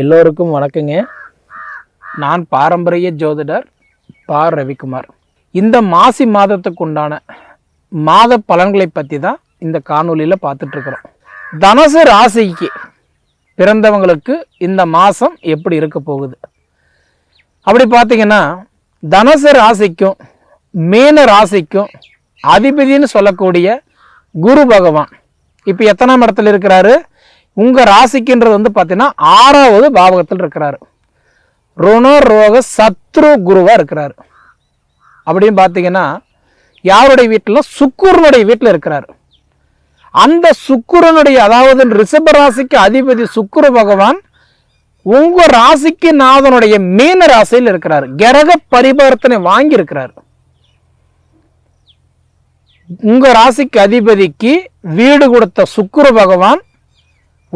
எல்லோருக்கும் வணக்கங்க. நான் பாரம்பரிய ஜோதிடர் பா. ரவிக்குமார். இந்த மாசி மாதத்துக்கு உண்டான மாத பலன்களை பற்றி தான் இந்த காணொலியில் பார்த்துட்ருக்குறோம். தனுசு ராசிக்கு பிறந்தவங்களுக்கு இந்த மாதம் எப்படி இருக்க போகுது? அப்படி பார்த்தீங்கன்னா தனுசு ராசிக்கும் மீன ராசிக்கும் அதிபதின்னு சொல்லக்கூடிய குரு பகவான். இப்போ எத்தனாம் இடத்துல இருக்கிறாரு? உங்கள் ராசிக்குன்றது வந்து பார்த்தீங்கன்னா ஆறாவது பாவகத்தில் இருக்கிறாரு. ருணோ ரோக சத்ரு குருவாக இருக்கிறாரு. அப்படின்னு பார்த்தீங்கன்னா யாருடைய வீட்டில்? சுக்குருனுடைய வீட்டில் இருக்கிறாரு. அந்த சுக்குரனுடைய அதாவது ரிஷப ராசிக்கு அதிபதி சுக்குரு பகவான் உங்கள் ராசிக்கு நாதனுடைய மீன ராசியில் இருக்கிறார். கிரக பரிவர்த்தனை வாங்கி இருக்கிறார். உங்கள் ராசிக்கு அதிபதிக்கு வீடு கொடுத்த சுக்குரு பகவான்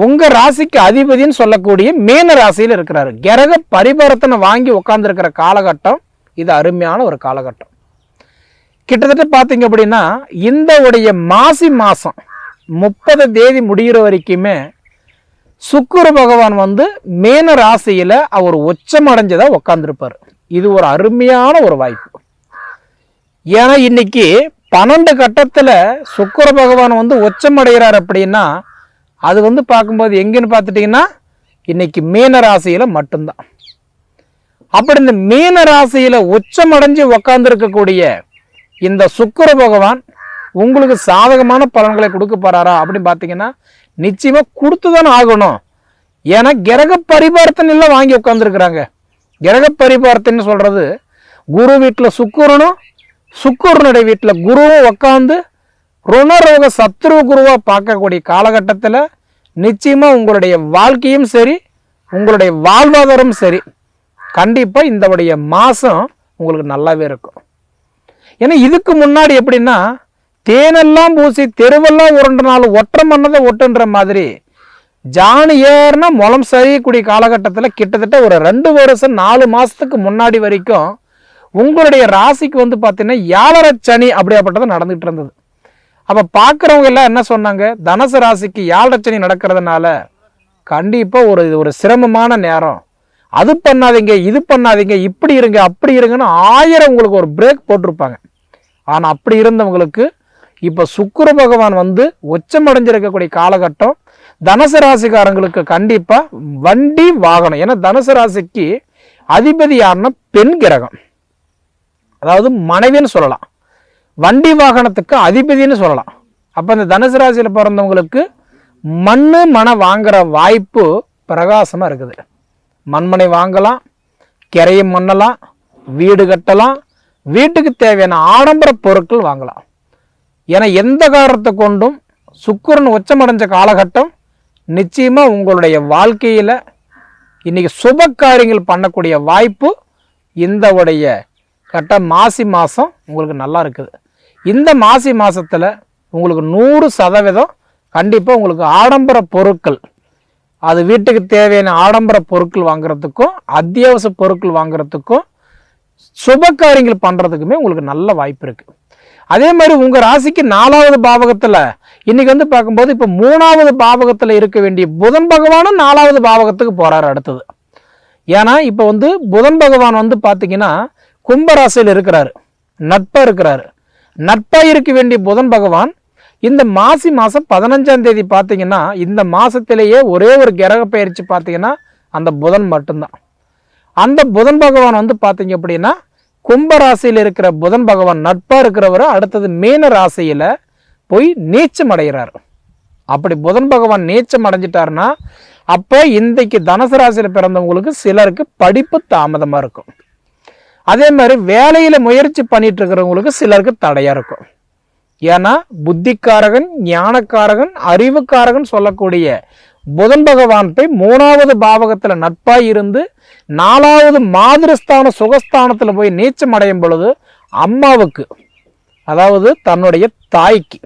உங்க ராசிக்கு அதிபதின்னு சொல்லக்கூடிய மீன ராசியில் இருக்கிறார். கிரக பரிவர்த்தனை வாங்கி உட்கார்ந்துருக்கிற காலகட்டம் இது அருமையான ஒரு காலகட்டம். கிட்டத்தட்ட பார்த்தீங்க அப்படின்னா இந்த உடைய மாசி மாதம் முப்பது தேதி முடிகிற வரைக்குமே சுக்குரு பகவான் வந்து மீன ராசியில் அவர் உச்சமடைஞ்சதாக உட்காந்துருப்பார் இது ஒரு அருமையான ஒரு வாய்ப்பு. ஏன்னா இன்னைக்கு பன்னெண்டு கட்டத்தில் சுக்குர பகவான் வந்து உச்சமடைகிறார் அப்படின்னா அது வந்து பார்க்கும்போது எங்கேன்னு பார்த்துட்டிங்கன்னா இன்னைக்கு மீன ராசியில் மட்டும்தான். அப்படி இந்த மீன ராசியில் உச்சமடைஞ்சு உக்காந்துருக்கக்கூடிய இந்த சுக்கர பகவான் உங்களுக்கு சாதகமான பலன்களை கொடுக்க போகிறாரா அப்படின்னு பார்த்தீங்கன்னா நிச்சயமாக கொடுத்து தானே ஆகணும். ஏன்னா கிரக பரிவர்த்தனைலாம் வாங்கி உட்காந்துருக்குறாங்க கிரக பரிபார்த்தனைன்னு சொல்கிறது குரு வீட்டில் சுக்குரனும் சுக்குரனுடைய வீட்டில் குருவும் உட்காந்து ருணரோக சத்ரு குருவாக பார்க்கக்கூடிய காலகட்டத்தில் நிச்சயமாக உங்களுடைய வாழ்க்கையும் சரி உங்களுடைய வாழ்வாதாரமும் சரி கண்டிப்பாக இந்தவுடைய மாதம் உங்களுக்கு நல்லாவே இருக்கும். ஏன்னா இதுக்கு முன்னாடி எப்படின்னா தேனெல்லாம் பூசி தெருவெல்லாம் உருண்டனாலும் ஒற்றை மண்ணதை ஒட்டுன்ற மாதிரி ஜானு ஏறுனா முளம் சரியக்கூடிய காலகட்டத்தில் கிட்டத்தட்ட ஒரு ரெண்டு வருஷம் நாலு மாதத்துக்கு முன்னாடி வரைக்கும் உங்களுடைய ராசிக்கு வந்து பார்த்தீங்கன்னா ஏழரை சனி அப்படியாப்பட்டது நடந்துகிட்டு இருந்தது. அப்போ பார்க்குறவங்க எல்லாம் என்ன சொன்னாங்க? தனுசு ராசிக்கு யாழ்ரச்சனை நடக்கிறதுனால கண்டிப்பாக ஒரு இது ஒரு சிரமமான நேரம். அது பண்ணாதீங்க இது பண்ணாதீங்க இப்படி இருங்க அப்படி இருங்கன்னு ஆயிரம் உங்களுக்கு ஒரு பிரேக் போட்டிருப்பாங்க. ஆனால் அப்படி இருந்தவங்களுக்கு இப்போ சுக்கர பகவான் வந்து உச்சமடைஞ்சிருக்கக்கூடிய காலகட்டம். தனுசு ராசிக்காரங்களுக்கு கண்டிப்பாக வண்டி வாகனம். ஏன்னா தனுசு ராசிக்கு அதிபதி யாருன்னா பெண் கிரகம். அதாவது மனைவின்னு சொல்லலாம். வண்டி வாகனத்துக்கு அதிபதின்னு சொல்லலாம். அப்போ இந்த தனுசு ராசியில் பிறந்தவங்களுக்கு மண் மனை வாங்குற வாய்ப்பு பிரகாசமாக இருக்குது. மண்மனை வாங்கலாம் கிரையம் மண்ணலாம் வீடு கட்டலாம் வீட்டுக்கு தேவையான ஆடம்பர பொருட்கள் வாங்கலாம். ஏன்னா எந்த காரணத்தை கொண்டும் சுக்கிரன் உச்சமடைஞ்ச காலகட்டம் நிச்சயமாக உங்களுடைய வாழ்க்கையில் இன்றைக்கி சுப காரியங்கள் பண்ணக்கூடிய வாய்ப்பு இந்த உடைய கட்ட மாசி மாதம் உங்களுக்கு நல்லா இருக்குது. இந்த மாசி மாதத்தில் உங்களுக்கு நூறு சதவீதம் கண்டிப்பாக உங்களுக்கு ஆடம்பர பொருட்கள். அது வீட்டுக்கு தேவையான ஆடம்பர பொருட்கள் வாங்குறதுக்கும் அத்தியாவசிய பொருட்கள் வாங்குறதுக்கும் சுப காரியங்கள் பண்ணுறதுக்குமே உங்களுக்கு நல்ல வாய்ப்பு இருக்குது அதே மாதிரி உங்கள் ராசிக்கு நாலாவது பாவகத்தில் இன்றைக்கி வந்து பார்க்கும்போது இப்போ மூணாவது பாவகத்தில் இருக்க வேண்டிய புதன் பகவானும் நாலாவது பாவகத்துக்கு போகிறாரு அடுத்தது. ஏன்னா இப்போ வந்து புதன் பகவான் வந்து பார்த்திங்கன்னா கும்பராசியில் இருக்கிறாரு. நட்பாக இருக்கிறாரு. நட்பாக இருக்க வேண்டிய புதன் பகவான் இந்த மாசி மாதம் பதினஞ்சாம் தேதி பார்த்தீங்கன்னா இந்த மாதத்திலேயே ஒரே ஒரு கிரக பயிற்சி பார்த்தீங்கன்னா அந்த புதன் மட்டும்தான். அந்த புதன் பகவான் வந்து பார்த்தீங்க அப்படின்னா கும்ப ராசியில் இருக்கிற புதன் பகவான் நட்பாக இருக்கிறவர் அடுத்தது மீன ராசியில் போய் நீச்சம் அடைகிறார். அப்படி புதன் பகவான் நீச்சம் அடைஞ்சிட்டாருன்னா அப்போ இன்றைக்கு தனுசு ராசியில் பிறந்தவங்களுக்கு சிலருக்கு படிப்பு தாமதமாக இருக்கும். அதே மாதிரி வேலையில் முயற்சி பண்ணிட்டு இருக்கிறவங்களுக்கு சிலருக்கு தடையாக இருக்கும். ஏன்னா புத்திக்காரகன் ஞானக்காரகன் அறிவுக்காரகன் சொல்லக்கூடிய புதன் பகவான் போய் மூணாவது பாவகத்தில் நட்பாய் இருந்து நாலாவது மாதிரஸ்தான சுகஸ்தானத்தில் போய் நீச்சம் அடையும் பொழுது அம்மாவுக்கு அதாவது தன்னுடைய தாய்க்கு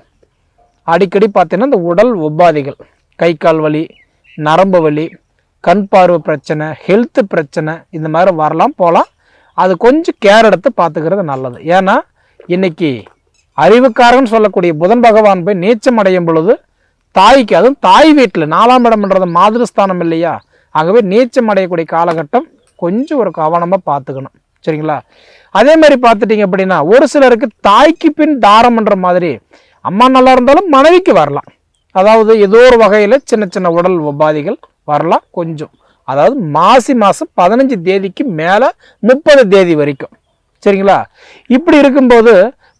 அடிக்கடி பார்த்தீங்கன்னா இந்த உடல் உபாதைகள் கை கால் வலி நரம்பு வலி கண் பார்வை பிரச்சனை ஹெல்த் பிரச்சனை இந்த மாதிரி வரலாம் போகலாம். அது கொஞ்சம் கேர் எடுத்து பார்த்துக்கிறது நல்லது. ஏன்னா இன்னைக்கு அறிவுக்காரன் சொல்லக்கூடிய புதன் பகவான் போய் நீச்சம் அடையும் பொழுது தாய்க்கு அதுவும் தாய் வீட்டில் நாலாம் இடம்ன்றது மாதிரிஸ்தானம் இல்லையா? ஆகவே நீச்சம் அடையக்கூடிய காலகட்டம் கொஞ்சம் ஒரு கவனமாக பார்த்துக்கணும். சரிங்களா? அதே மாதிரி பார்த்துட்டிங்க அப்படின்னா ஒரு சிலருக்கு தாய்க்கு பின் தாரம்ன்ற மாதிரி அம்மா நல்லா இருந்தாலும் மனைவிக்கு வரலாம். அதாவது ஏதோ ஒரு வகையில் சின்ன சின்ன உடல் உபாதிகள் வரலாம் கொஞ்சம். அதாவது மாசி மாதம் பதினஞ்சு தேதிக்கு மேலே முப்பது தேதி வரைக்கும். சரிங்களா? இப்படி இருக்கும்போது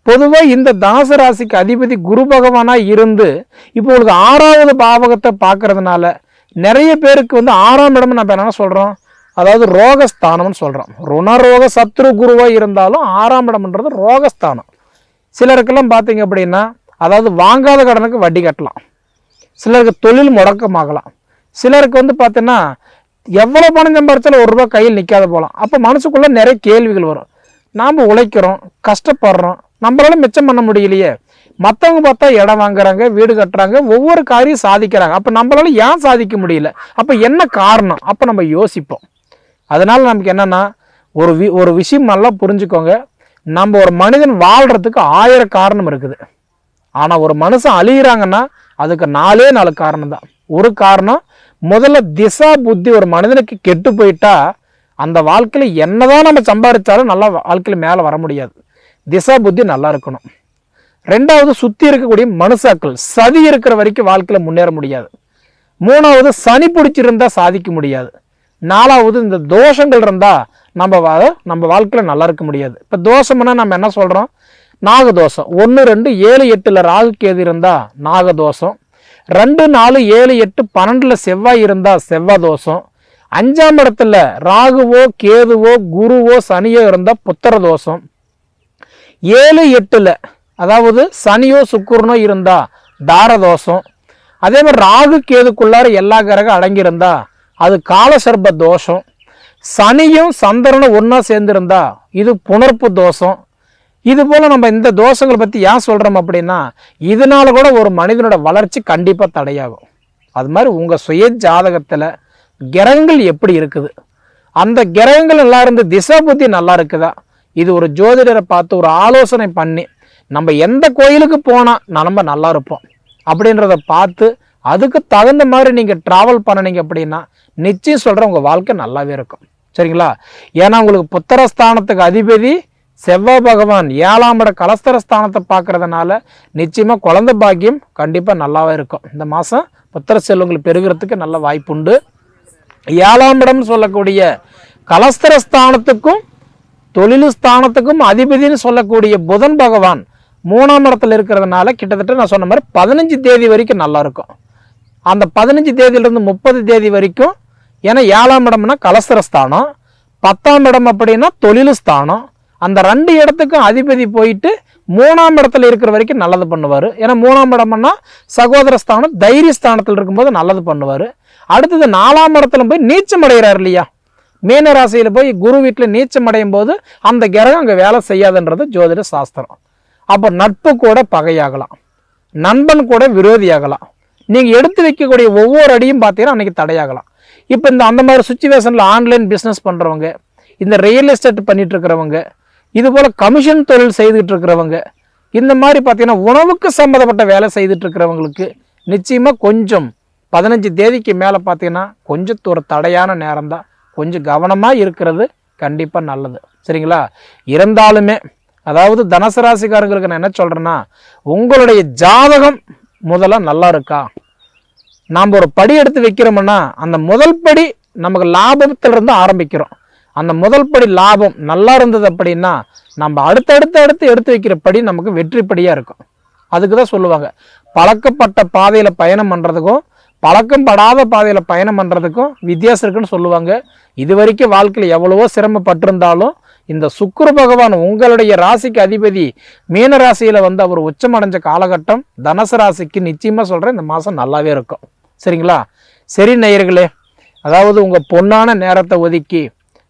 பொதுவாக இந்த தனுசு ராசிக்கு அதிபதி குரு பகவானாக இருந்து இப்போ உங்களுக்கு ஆறாவது பாவகத்தை பார்க்கறதுனால நிறைய பேருக்கு வந்து ஆறாம் இடம் நம்ம என்ன சொல்கிறோம் அதாவது ரோகஸ்தானம்னு சொல்கிறோம் ருணரோக சத்ரு குருவாக இருந்தாலும் ஆறாம் இடம்ன்றது ரோகஸ்தானம். சிலருக்கெல்லாம் பார்த்தீங்க அப்படின்னா அதாவது வாங்காத கடனுக்கு வட்டி கட்டலாம். சிலருக்கு தொழில் முடக்கமாகலாம். சிலருக்கு வந்து பார்த்தீங்கன்னா எவ்வளோ பணம் சம்பாரிச்சாலும் ஒரு ரூபா கையில் நிற்காத போகலாம் அப்போ மனசுக்குள்ளே நிறைய கேள்விகள் வரும். நாம் உழைக்கிறோம் கஷ்டப்படுறோம் நம்மளால மிச்சம் பண்ண முடியலையே. மற்றவங்க பார்த்தா இடம் வாங்குறாங்க வீடு கட்டுறாங்க ஒவ்வொரு காரியம் சாதிக்கிறாங்க. அப்போ நம்மளால ஏன் சாதிக்க முடியல? அப்போ என்ன காரணம்? அப்போ நம்ம யோசிப்போம். அதனால் நமக்கு என்னென்னா ஒரு வி ஒரு விஷயம் நல்லா புரிஞ்சுக்கோங்க. நம்ம ஒரு மனிதன் வாழ்கிறதுக்கு ஆயிரம் காரணம் இருக்குது. ஆனால் ஒரு மனுஷன் அழிகிறாங்கன்னா அதுக்கு நாலே நாலு காரணம் தான் ஒரு காரணம் முதல்ல திசா புத்தி ஒரு மனிதனுக்கு கெட்டு போயிட்டா அந்த வாழ்க்கையில் என்னதான் நம்ம சம்பாதிச்சாலும் நல்லா வாழ்க்கையில் மேலே வர முடியாது. திசா புத்தி நல்லா இருக்கணும். ரெண்டாவது சுற்றி இருக்கக்கூடிய மனுஷாக்கள் சதி இருக்கிற வரைக்கும் வாழ்க்கையில் முன்னேற முடியாது. மூணாவது சனி பிடிச்சிருந்தால் சாதிக்க முடியாது. நாலாவது இந்த தோஷங்கள் இருந்தால் நம்ம வா- நம்ம வாழ்க்கையில் நல்லா இருக்க முடியாது. இப்போ தோஷம்னா நம்ம என்ன சொல்கிறோம் நாகதோஷம். ஒன்று ரெண்டு ஏழு எட்டில் ராகு கேது இருந்தால் நாகதோஷம். ரெண்டு நாலு ஏழு எட்டு பன்னெண்டில் செவ்வாய் இருந்தால் செவ்வாய் தோஷம். அஞ்சாம் இடத்துல ராகுவோ கேதுவோ குருவோ சனியோ இருந்தால் புத்திர தோஷம். ஏழு எட்டில் அதாவது சனியோ சுக்குருனோ இருந்தால் தார தோஷம். அதே மாதிரி ராகு கேதுக்குள்ளார எல்லா கிரகம் அடங்கியிருந்தா அது காலசர்ப தோஷம். சனியும் சந்திரனும் ஒன்றா சேர்ந்திருந்தா இது புணர்ப்பு தோஷம். இது போல் நம்ம இந்த தோஷங்களை பற்றி ஏன் சொல்கிறோம் அப்படின்னா இதனால கூட ஒரு மனிதனோட வளர்ச்சி கண்டிப்பாக தடையாகும். அது மாதிரி உங்கள் சுய ஜாதகத்தில் கிரகங்கள் எப்படி இருக்குது? அந்த கிரகங்கள் நல்லா இருந்து திசை புத்தி நல்லா இருக்குதா? இது ஒரு ஜோதிடரை பார்த்து ஒரு ஆலோசனை பண்ணி நம்ம எந்த கோயிலுக்கு போனால் நம்ம நல்லா இருப்போம் அப்படின்றத பார்த்து அதுக்கு தகுந்த மாதிரி நீங்கள் ட்ராவல் பண்ணனீங்க அப்படின்னா நிச்சயம் சொல்கிற உங்கள் வாழ்க்கை நல்லாவே இருக்கும். சரிங்களா? ஏன்னா உங்களுக்கு புத்திரஸ்தானத்துக்கு அதிபதி செவ்வாய் பகவான் ஏழாம் இட கலஸ்தரஸ்தானத்தை பார்க்கறதுனால நிச்சயமாக குழந்தை பாக்கியம் கண்டிப்பாக நல்லாவே இருக்கும். இந்த மாதம் புத்திர செல்வங்கள் பெருகிறதுக்கு நல்ல வாய்ப்புண்டு. ஏழாம் இடம் சொல்லக்கூடிய கலஸ்தரஸ்தானத்துக்கும் தொழில் ஸ்தானத்துக்கும் அதிபதினு சொல்லக்கூடிய புதன் பகவான் மூணாம் இடத்துல இருக்கிறதுனால கிட்டத்தட்ட நான் சொன்ன மாதிரி பதினஞ்சு தேதி வரைக்கும் நல்லா இருக்கும். அந்த பதினஞ்சு தேதியிலிருந்து முப்பது தேதி வரைக்கும் ஏன்னா ஏழாம் இடம்னா கலஸ்தரஸ்தானம் பத்தாம் இடம் அப்படின்னா தொழில் ஸ்தானம் அந்த ரெண்டு இடத்துக்கும் அதிபதி போயிட்டு மூணாம் இடத்துல இருக்கிற வரைக்கும் நல்லது பண்ணுவார். ஏன்னா மூணாம் இடம்னா சகோதர ஸ்தானம் தைரிய ஸ்தானத்தில் இருக்கும்போது நல்லது பண்ணுவார். அடுத்தது நாலாம் இடத்துல போய் நீச்சம் அடைகிறார் இல்லையா? மீன ராசியில் போய் குரு வீட்டில் நீச்சம் அடையும் போது அந்த கிரகம் அங்கே வேலை செய்யாதுன்றது ஜோதிட சாஸ்திரம். அப்போ நட்பு கூட பகையாகலாம். நண்பன் கூட விரோதியாகலாம். நீங்கள் எடுத்து வைக்கக்கூடிய ஒவ்வொரு அடியும் பார்த்தீங்கன்னா அன்றைக்கி தடையாகலாம். இப்போ இந்த அந்த மாதிரி சுச்சுவேஷனில் ஆன்லைன் பிஸ்னஸ் பண்ணுறவங்க இந்த ரியல் எஸ்டேட் பண்ணிட்டு இருக்கிறவங்க இது போல் கமிஷன் தொழில் செய்துக்கிட்டு இருக்கிறவங்க இந்த மாதிரி பார்த்திங்கன்னா உணவுக்கு சம்மந்தப்பட்ட வேலை செய்துட்டு இருக்கிறவங்களுக்கு நிச்சயமாக கொஞ்சம் பதினஞ்சு தேதிக்கு மேலே பார்த்தீங்கன்னா கொஞ்சத்து ஒரு தடையான நேரம் தான் கொஞ்சம் கவனமாக இருக்கிறது கண்டிப்பாக நல்லது. சரிங்களா? இருந்தாலுமே அதாவது தனுசு ராசிக்காரங்களுக்கு நான் என்ன சொல்கிறேன்னா உங்களுடைய ஜாதகம் முதல்ல நல்லா இருக்கா? நாம் ஒரு படி எடுத்து வைக்கிறோம்னா அந்த முதல் படி நமக்கு லாபத்திலிருந்து ஆரம்பிக்கிறோம். அந்த முதல் படி லாபம் நல்லா இருந்தது அப்படின்னா நம்ம அடுத்தடுத்து அடுத்து எடுத்து வைக்கிற படி நமக்கு வெற்றிப்படியாக இருக்கும். அதுக்கு தான் சொல்லுவாங்க. பழக்கப்பட்ட பாதையில் பயணம் பண்ணுறதுக்கும் பழக்கம் படாத பாதையில் பயணம் பண்ணுறதுக்கும் வித்தியாசம் இருக்குன்னு சொல்லுவாங்க. இது வரைக்கும் வாழ்க்கையில் எவ்வளவோ சிரமப்பட்டிருந்தாலும் இந்த சுக்கிர பகவான் உங்களுடைய ராசிக்கு அதிபதி மீன ராசியில் வந்து அவர் உச்சமடைஞ்ச காலகட்டம் தனுசு ராசிக்கு நிச்சயமாக சொல்கிறேன் இந்த மாதம் நல்லாவே இருக்கும். சரிங்களா? சரி நேயர்களே அதாவது உங்கள் பொன்னான நேரத்தை ஒதுக்கி